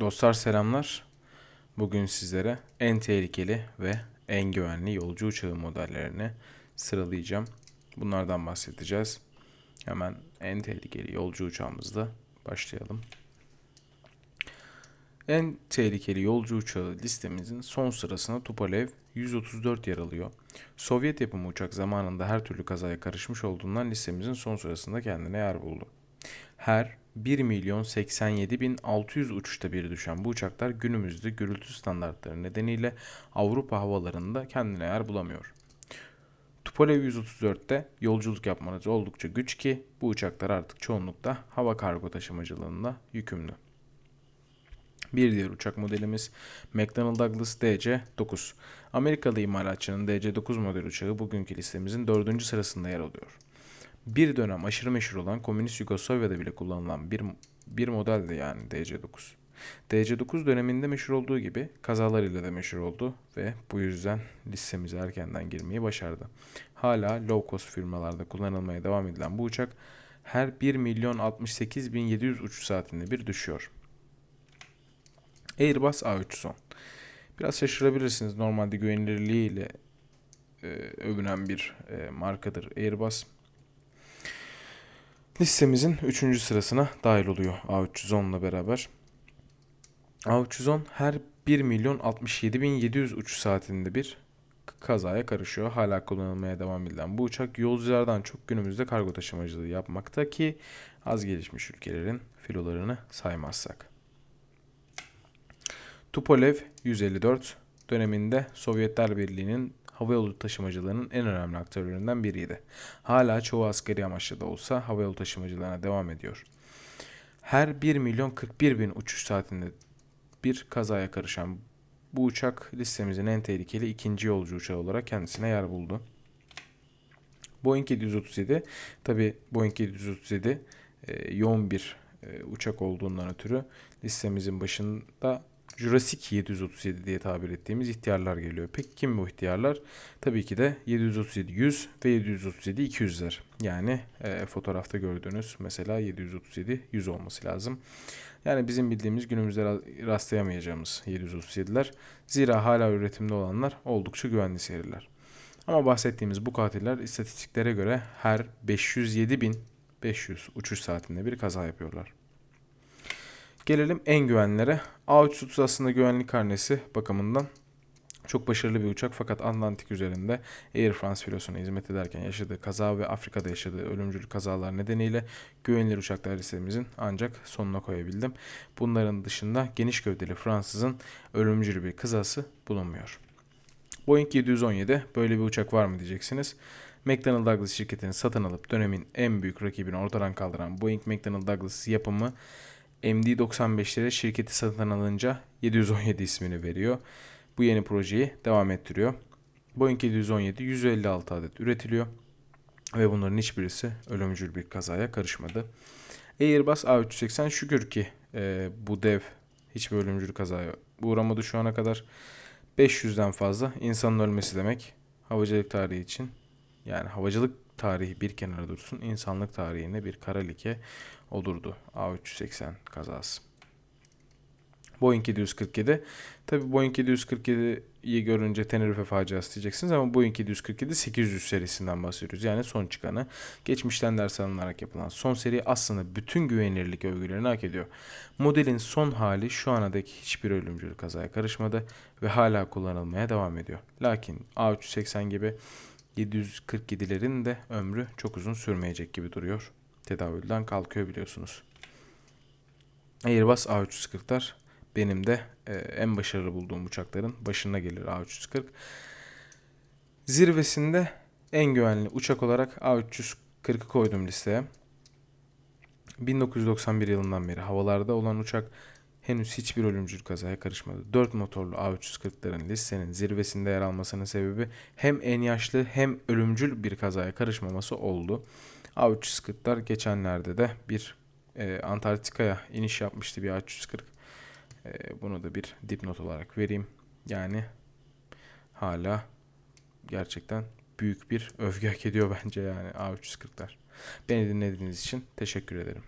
Dostlar selamlar. Bugün sizlere en tehlikeli ve en güvenli yolcu uçağı modellerini sıralayacağım. Bunlardan bahsedeceğiz. Hemen en tehlikeli yolcu uçağımızla başlayalım. En tehlikeli yolcu uçağı listemizin son sırasına Tupolev 134 yer alıyor. Sovyet yapımı uçak zamanında her türlü kazaya karışmış olduğundan listemizin son sırasında kendine yer buldu. Her 1 milyon 87 bin 600 uçuşta bir düşen bu uçaklar günümüzde gürültü standartları nedeniyle Avrupa havalarında kendine yer bulamıyor. Tupolev 134'te yolculuk yapmanız oldukça güç ki bu uçaklar artık çoğunlukla hava kargo taşımacılığında yükümlü. Bir diğer uçak modelimiz McDonnell Douglas DC-9. Amerikalı imalatçının DC-9 model uçağı bugünkü listemizin dördüncü sırasında yer alıyor. Bir dönem aşırı meşhur olan komünist Yugoslavya'da bile kullanılan bir, bir modeldi yani DC-9. DC-9 döneminde meşhur olduğu gibi kazalarıyla da meşhur oldu ve bu yüzden listemize erkenden girmeyi başardı. Hala low cost firmalarda kullanılmaya devam edilen bu uçak her 1 milyon 68 bin 700 uçuş saatinde bir düşüyor. Airbus A310. Biraz şaşırabilirsiniz. Normalde güvenilirliğiyle e, övünen bir e, markadır Airbus. Listemizin 3. sırasına dahil oluyor A310 ile beraber. A310 her 1 milyon 67 bin 700 uçuş saatinde bir kazaya karışıyor. Hala kullanılmaya devam edilen bu uçak yolculardan çok günümüzde kargo taşımacılığı yapmakta ki az gelişmiş ülkelerin filolarını saymazsak. Tupolev 154 döneminde Sovyetler Birliği'nin havayolu taşımacılığının en önemli aktörlerinden biriydi. Hala çoğu askeri amaçlı da olsa havayolu taşımacılığına devam ediyor. Her 1 milyon 41 bin uçuş saatinde bir kazaya karışan bu uçak listemizin en tehlikeli ikinci yolcu uçağı olarak kendisine yer buldu. Boeing 737 tabi Boeing 737 e, yoğun bir e, uçak olduğundan ötürü listemizin başında Jurassic 737 diye tabir ettiğimiz ihtiyarlar geliyor. Peki kim bu ihtiyarlar? Tabii ki de 737 100 ve 737 200'ler. Yani e, fotoğrafta gördüğünüz mesela 737 100 olması lazım. Yani bizim bildiğimiz günümüzde rastlayamayacağımız 737'ler. Zira hala üretimde olanlar oldukça güvenli seriler. Ama bahsettiğimiz bu katiller istatistiklere göre her 507.500 uçuş saatinde bir kaza yapıyorlar. Gelelim en güvenlilere. A330 aslında güvenlik karnesi bakımından çok başarılı bir uçak fakat Atlantik üzerinde Air France filosuna hizmet ederken yaşadığı kaza ve Afrika'da yaşadığı ölümcül kazalar nedeniyle güvenilir uçaklar listemizin ancak sonuna koyabildim. Bunların dışında geniş gövdeli Fransızın ölümcül bir kazası bulunmuyor. Boeing 717 böyle bir uçak var mı diyeceksiniz. McDonnell Douglas şirketini satın alıp dönemin en büyük rakibini ortadan kaldıran Boeing McDonnell Douglas yapımı MD95'lere şirketi satın alınca 717 ismini veriyor. Bu yeni projeyi devam ettiriyor. Boeing 717 156 adet üretiliyor ve bunların hiçbirisi ölümcül bir kazaya karışmadı. Airbus A380 şükür ki e, bu dev hiçbir ölümcül kazaya uğramadı şu ana kadar. 500'den fazla insanın ölmesi demek havacılık tarihi için yani havacılık tarihi bir kenara dursun insanlık tarihine bir kara leke olurdu A380 kazası. Boeing 747. Tabi Boeing 747'yi görünce Tenerife faciası diyeceksiniz ama Boeing 747 800 serisinden bahsediyoruz. Yani son çıkanı. Geçmişten ders alınarak yapılan son seri aslında bütün güvenilirlik övgülerini hak ediyor. Modelin son hali şu ana dek hiçbir ölümcül kazaya karışmadı ve hala kullanılmaya devam ediyor. Lakin A380 gibi 747'lerin de ömrü çok uzun sürmeyecek gibi duruyor. Tedavülden kalkıyor biliyorsunuz. Airbus A340'lar benim de e, en başarılı bulduğum uçakların başına gelir A340. Zirvesinde en güvenli uçak olarak A340'ı koydum listeye. 1991 yılından beri havalarda olan uçak henüz hiçbir ölümcül kazaya karışmadı. 4 motorlu A340'ların listenin zirvesinde yer almasının sebebi hem en yaşlı hem ölümcül bir kazaya karışmaması oldu. A340'lar geçenlerde de bir e, Antarktika'ya iniş yapmıştı bir A340. E, bunu da bir dipnot olarak vereyim. Yani hala gerçekten büyük bir övgü hak ediyor bence yani A340'lar. Beni dinlediğiniz için teşekkür ederim.